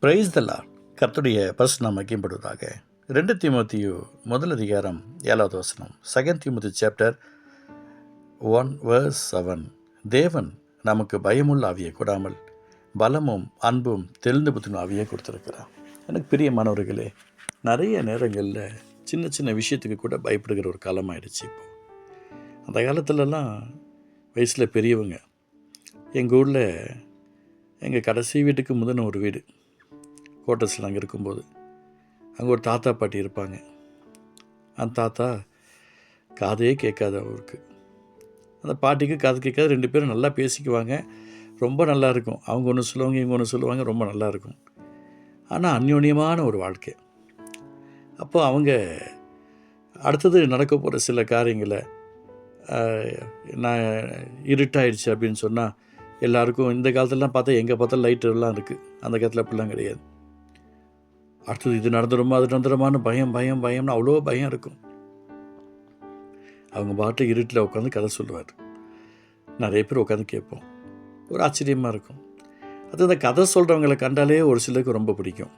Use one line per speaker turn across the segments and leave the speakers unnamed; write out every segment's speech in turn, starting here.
Price தல்லா கர்த்துடைய நாம் மகிம்படுவதாக ரெண்டு திமுத்தியு முதல் அதிகாரம் ஏழாவது வசனம். Second Timothy chapter one verse seven தேவன் நமக்கு பயமுள்ள ஆவியை கூடாமல் பலமும் அன்பும் தெளிந்து புத்தின ஆவியை கொடுத்துருக்கிறார். எனக்கு பிரியமானவர்களே நிறைய நேரங்களில் சின்ன சின்ன விஷயத்துக்கு கூட பயப்படுகிற ஒரு காலம் ஆயிடுச்சு இப்போ. அந்த காலத்துலலாம் வயசில் பெரியவங்க எங்கள் ஊரில் எங்கள் கடைசி வீட்டுக்கு முதன ஒரு வீடு. ஹோட்டல்ஸில் அங்கே இருக்கும்போது அங்கே ஒரு தாத்தா பாட்டி இருப்பாங்க. அந்த தாத்தா காதையே கேட்காத அவருக்கு. அந்த பாட்டிக்கு காது கேட்காது ரெண்டு பேரும் நல்லா பேசிக்குவாங்க. ரொம்ப நல்லா இருக்கும். அவங்க ஒன்று சொல்லுவாங்க இவங்க ஒன்று சொல்லுவாங்க ரொம்ப நல்லா இருக்கும். ஆனால் அந்யோன்யமான ஒரு வாழ்க்கை. அப்போ அவங்க அடுத்தது நடக்க போகிற சில காரியங்களை நான் இருட்டாயிடுச்சு அப்படின்னு சொன்னால் எல்லாருக்கும் இந்த காலத்துலலாம் பார்த்தா எங்கே பார்த்தா லைட்டெல்லாம் இருக்குது அந்த காலத்தில் அப்படிலாம் கிடையாது. அடுத்தது இது நடந்துருமா அது நடந்துருமான்னு பயம் பயம் பயம்னு அவ்வளோ பயம் இருக்கும். அவங்க பாட்டு இருட்டில் உட்காந்து கதை சொல்லுவார். நிறைய பேர் உட்காந்து கேட்போம். ஒரு ஆச்சரியமாக இருக்கும். அது அந்த கதை சொல்கிறவங்களை கண்டாலே ஒரு சிலருக்கு ரொம்ப பிடிக்கும்.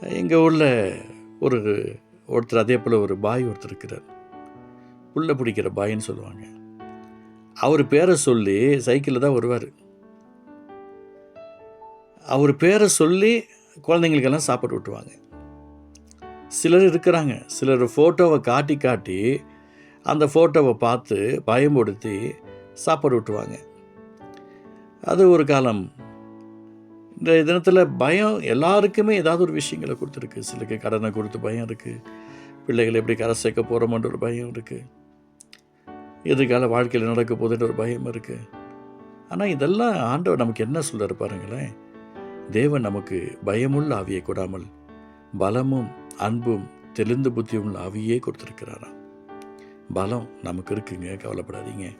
எங்கள் ஊரில் ஒரு ஒருத்தர் அதே போல் ஒரு பாய் ஒருத்தர் இருக்கிறார். புல்லை பிடிக்கிற பாயின்னு சொல்லுவாங்க. அவர் பேரை சொல்லி சைக்கிளில் தான் வருவார். அவர் பேரை சொல்லி குழந்தைங்களுக்கெல்லாம் சாப்பாடு விட்டுவாங்க சிலர் இருக்கிறாங்க. சிலர் ஃபோட்டோவை காட்டி காட்டி அந்த ஃபோட்டோவை பார்த்து பயம்படுத்தி சாப்பாடு விட்டுவாங்க அது ஒரு காலம். இந்த தினத்தில் பயம் எல்லாருக்குமே ஏதாவது ஒரு விஷயங்களை கொடுத்துருக்கு. சிலருக்கு கடனை கொடுத்து பயம் இருக்குது பிள்ளைகளை எப்படி கரை சேர்க்க போகிறோமன்ற ஒரு பயம் இருக்குது எதிர்கால வாழ்க்கையில் நடக்க போகுதுன்ற ஒரு பயம் இருக்குது ஆனால் இதெல்லாம் ஆண்டவர் நமக்கு என்ன சொல்றாரு பாருங்களேன். தேவன் நமக்கு பயமுள்ள ஆவியை கொடாமல் பலமும் அன்பும் தெளிந்த புத்தியும் உள்ள ஆவியே கொடுத்துருக்கிறாராம் பலம் நமக்கு இருக்குங்க கவலைப்படாதீங்க.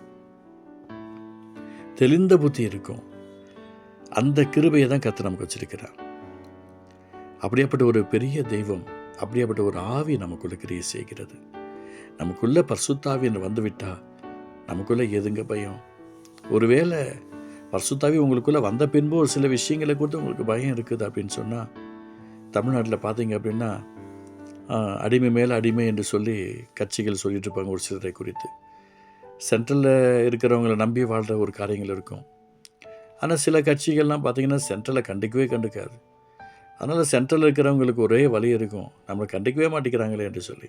தெளிந்த புத்தி இருக்கும். அந்த கிருபையை தான் கத்து நமக்கு வச்சிருக்கிறார். அப்படியாப்பட்ட ஒரு பெரிய தெய்வம் அப்படியாப்பட்ட ஒரு ஆவி நமக்குள்ள கிரியை செய்கிறது. நமக்குள்ள பர்சுத்தாவி என்று வந்துவிட்டா நமக்குள்ள எதுங்க பயம்? ஒருவேளை பரிசுத்தாவி உங்களுக்குள்ளே வந்த பின்பு ஒரு சில விஷயங்களை கொடுத்து உங்களுக்கு பயம் இருக்குது அப்படின்னு சொன்னால் தமிழ்நாட்டில் பார்த்தீங்க அப்படின்னா அடிமை மேலே அடிமை என்று சொல்லி கட்சிகள் சொல்லிட்டு இருப்பாங்க ஒரு சிலரை குறித்து. சென்ட்ரலில் இருக்கிறவங்கள நம்பி வாழ்கிற ஒரு காரியங்கள் இருக்கும். ஆனால் சில கட்சிகள்லாம் பார்த்திங்கன்னா சென்ட்ரலை கண்டிக்கவே கண்டுக்காது. அதனால் சென்ட்ரலில் இருக்கிறவங்களுக்கு ஒரே வழி இருக்கும். நம்மளை கண்டிக்கவே மாட்டேங்கிறாங்களே என்று சொல்லி.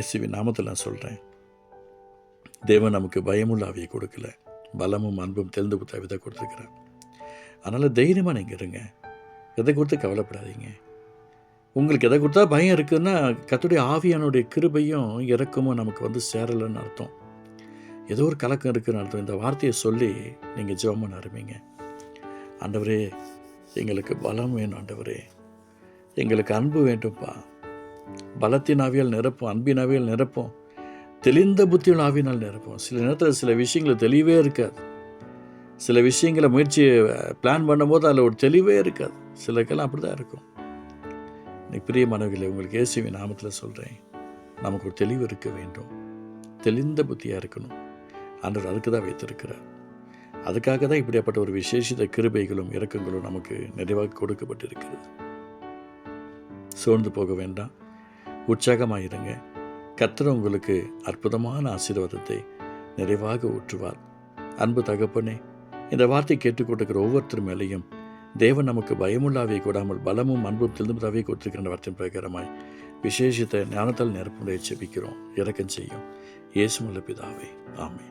எஸ்சிவி நாமத்தில் நான் சொல்கிறேன் தேவன் நமக்கு பயமுள்ள அவையை கொடுக்கல. பலமும் அன்பும் தெரிந்து கொடுத்தா விதை கொடுத்துருக்கிறார். அதனால் தைரியமாக நீங்கள் இருங்க. எதை கொடுத்து கவலைப்படாதீங்க. உங்களுக்கு எதை கொடுத்தா பயம் இருக்குதுன்னா கத்துடைய ஆவியானுடைய கிருபையும் இறக்கமும் நமக்கு வந்து சேரலைன்னு அர்த்தம். ஏதோ ஒரு கலக்கம் இருக்குதுன்னு அர்த்தம். இந்த வார்த்தையை சொல்லி நீங்கள் ஜெபம் ஆரம்பிங்க. ஆண்டவரே எங்களுக்கு பலம் வேணும் ஆண்டவரே. எங்களுக்கு அன்பு வேண்டும்ப்பா பலத்தின் ஆவியால் நிரப்பும் அன்பின் ஆவியால் நிரப்பும் தெளிந்த புத்தியுள்ள ஆவியினால் நிரப்பும் சில நேரத்தில் சில விஷயங்கள் தெளிவே இருக்காது. சில விஷயங்களை முயற்சி பிளான் பண்ணும்போது அதில் ஒரு தெளிவே இருக்காது. சிலருக்கெல்லாம் அப்படி தான் இருக்கும். நீ பிரியமானவர்களே உங்களுக்கு இயேசுவின் நாமத்தில் சொல்கிறேன் நமக்கு ஒரு தெளிவு இருக்க வேண்டும். தெளிந்த புத்தியாக இருக்கணும். ஆண்டவர் அதுக்கு தான் வைத்திருக்கிறார். அதுக்காக தான் இப்படியாப்பட்ட ஒரு விசேஷித கிருபைகளும் இறக்கங்களும் நமக்கு நிறைவாக கொடுக்கப்பட்டிருக்கிறது. சோர்ந்து போக வேண்டாம். உற்சாகமாக இருங்க கர்த்தர் உங்களுக்கு அற்புதமான ஆசீர்வாதத்தை நிறைவாக ஊற்றுவார். அன்பு தகப்பனே இந்த வார்த்தை கேட்டுக்கொண்டிருக்கிற ஒவ்வொருத்தர் மேலேயும் தேவன் நமக்கு பயமுள்ளாவே கூடாமல் பலமும் அன்பும் திரும்பதாவே கொடுத்திருக்கிற வார்த்தை பிரகாரமாய் விசேஷித்த ஞானத்தால் நிரப்புடைய செபிக்கிறோம் இறக்கம் செய்யும். இயேசுமல்ல பிதாவே. ஆமே